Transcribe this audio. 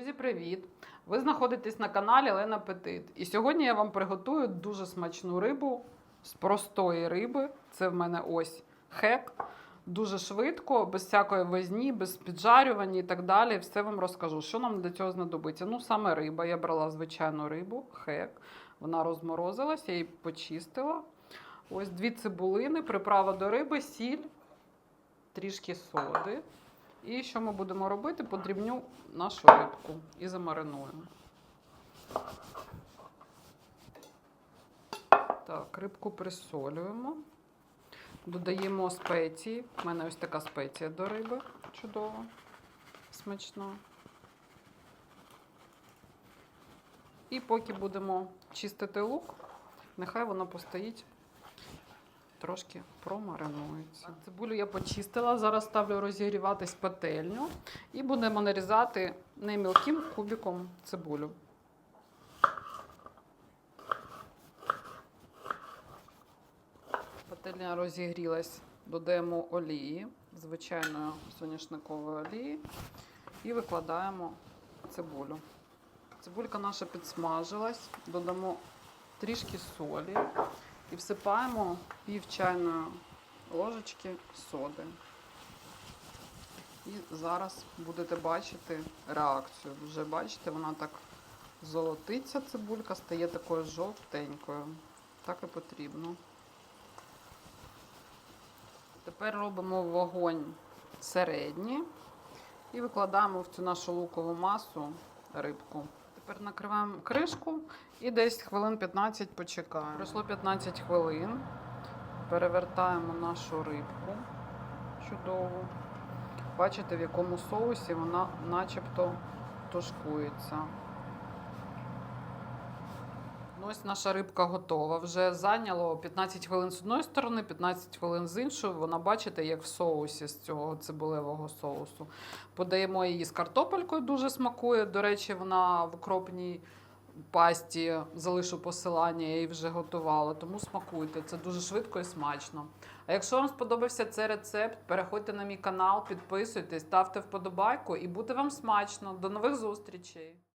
привіт! Ви знаходитесь на каналі Лена Петит. І сьогодні я вам приготую дуже смачну рибу з простої риби. Це в мене ось хек. Дуже швидко, без всякої возні, без піджарювання і так далі. Все вам розкажу. Що нам для цього знадобиться? Ну, саме риба. Я брала звичайну рибу, хек. Вона розморозилась, я її почистила. Ось дві цибулини, приправа до риби, сіль, трішки соди. І що ми будемо робити? Подрібню нашу рибку і замаринуємо. Так, рибку присолюємо. Додаємо спеції. У мене ось така спеція до риби. Чудово, смачна. І поки будемо чистити лук, нехай воно постоїть трошки промаринується. Цибулю я почистила, зараз ставлю розігріватись пательню і будемо нарізати не мілким кубиком цибулю. Пательня розігрілась, додаємо олії, звичайної соняшникової олії і викладаємо цибулю. Цибулька наша підсмажилась, додамо трішки солі і всипаємо пів чайної ложечки соди. І зараз будете бачити реакцію. Вже бачите, вона так золотиться, цибулька, стає такою жовтенькою. Так і потрібно. Тепер робимо вогонь середній і викладаємо в цю нашу лукову масу рибку. Тепер накриваємо кришку і десь хвилин 15 почекаємо. Пройшло 15 хвилин. Перевертаємо нашу рибку чудову. Бачите, в якому соусі вона начебто тушкується. Ну, ось наша рибка готова. Вже зайняло 15 хвилин з одної сторони, 15 хвилин з іншої. Вона, бачите, як в соусі з цього цибулевого соусу. Подаємо її з картопелькою, дуже смакує. До речі, вона в окропній пасті залишу посилання, я її вже готувала. Тому смакуйте. Це дуже швидко і смачно. А якщо вам сподобався цей рецепт, переходьте на мій канал, підписуйтесь, ставте вподобайку і буде вам смачно. До нових зустрічей!